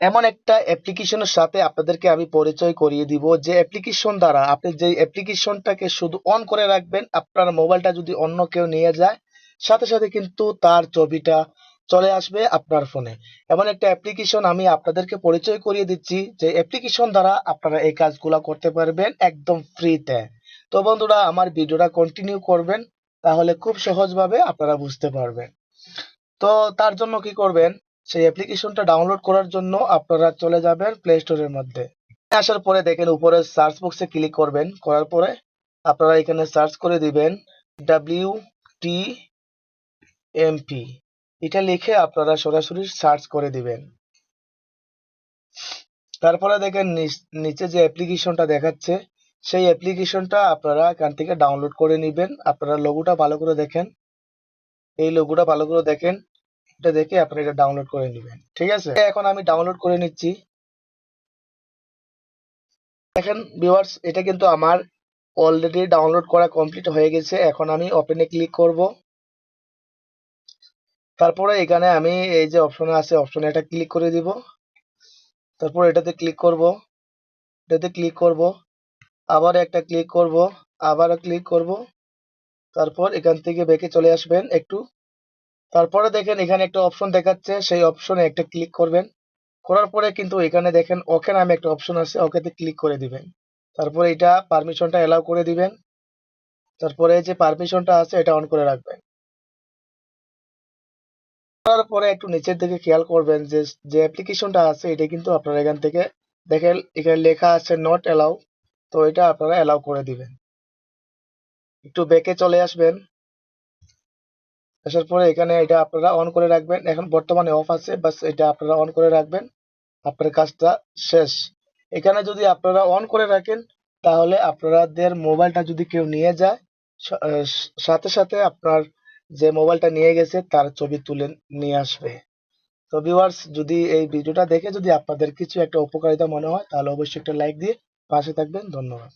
এমন একটা অ্যাপ্লিকেশনের সাথে আপনাদেরকে আমি পরিচয় করিয়ে দিব যে অ্যাপ্লিকেশন দ্বারা আপনি যে অ্যাপ্লিকেশনটাকে শুধু অন করে রাখবেন, আপনার মোবাইলটা যদি অন্য কেউ নিয়ে যায়, সাথে সাথে কিন্তু তার ছবিটা চলে আসবে আপনার ফোনে এমন একটা অ্যাপ্লিকেশন আমি আপনাদেরকে পরিচয় করিয়ে দিচ্ছি যে অ্যাপ্লিকেশন দ্বারা আপনারা এই কাজগুলো করতে পারবেন একদম ফ্রিতে তো বন্ধুরা, আমার ভিডিওটা কন্টিনিউ করবেন, তাহলে খুব সহজভাবে আপনারা বুঝতে পারবেন। তো তার জন্য কি করবেন সেই অ্যাপ্লিকেশনটা ডাউনলোড করার জন্য আপনারা চলে যাবেন প্লে স্টোরের মধ্যে। আসার পরে দেখেন উপরে সার্চ বক্সে ক্লিক করবেন। করার পরে আপনারা এখানে সার্চ করে দিবেন ডাব্লিউ টি এমপি এটা লিখে আপনারা সরাসরি সার্চ করে দিবেন। তারপরে দেখেন নিচ- যে অ্যাপ্লিকেশনটা দেখাচ্ছে, সেই অ্যাপ্লিকেশনটা আপনারা এখান থেকে ডাউনলোড করে নেবেন। আপনারা লোগোটা ভালো করে দেখেন। এই লোগোটা ভালো করে দেখেন। এটা দেখে আপনারা এটা ডাউনলোড করে নেবেন, ঠিক আছে? এখন আমি ডাউনলোড করে নিচ্ছি। দেখেন ভিউয়ার্স এটা কিন্তু আমার অলরেডি ডাউনলোড করা কমপ্লিট হয়ে গেছে। এখন আমি ওপেনে ক্লিক করব। তারপরে এখানে আমি এই যে অপশন আছে অপশনে এটা ক্লিক করে দিব। তারপর এটাতে ক্লিক করব। এটাতে ক্লিক করব। আবার একটা ক্লিক করব। আবারও ক্লিক করব। তারপর এখান থেকে বেঁকে চলে আসবেন একটু। তারপরে দেখেন এখানে একটা অপশন দেখাচ্ছে, সেই অপশনে একটা ক্লিক করবেন। করার পরে কিন্তু এখানে দেখেন ওকে নামে একটা অপশন আছে ওকেতে ক্লিক করে দিবেন। তারপরে এটা পারমিশনটা এলাও করে দিবেন। তারপরে যে পারমিশনটা আছে, এটা অন করে রাখবেন। করার পরে একটু নিচের দিকে খেয়াল করবেন যে যে অ্যাপ্লিকেশনটা আছে, এটা কিন্তু আপনারা এখান থেকে দেখেন, এখানে লেখা আছে নট এলাও তো এটা আপনারা এলাও করে দিবেন। একটু বেঁকে চলে আসবেন। আসার পরে এখানে এটা আপনারা অন করে রাখবেন। এখন বর্তমানে অফ আছে, বাস এটা আপনারা অন করে রাখবেন। আপনার কাজটা শেষ। এখানে যদি আপনারা অন করে রাখেন, তাহলে আপনাদের মোবাইলটা যদি কেউ নিয়ে যায় সাথে সাথে আপনার যে মোবাইলটা নিয়ে গেছে, তার ছবি তুলে নিয়ে আসবে। তো ভিউয়ার্স যদি এই ভিডিওটা দেখে যদি আপনাদের কিছু একটা উপকারিতা মনে হয়, তাহলে অবশ্যই একটা লাইক দিয়ে পাশে থাকবেন। ধন্যবাদ।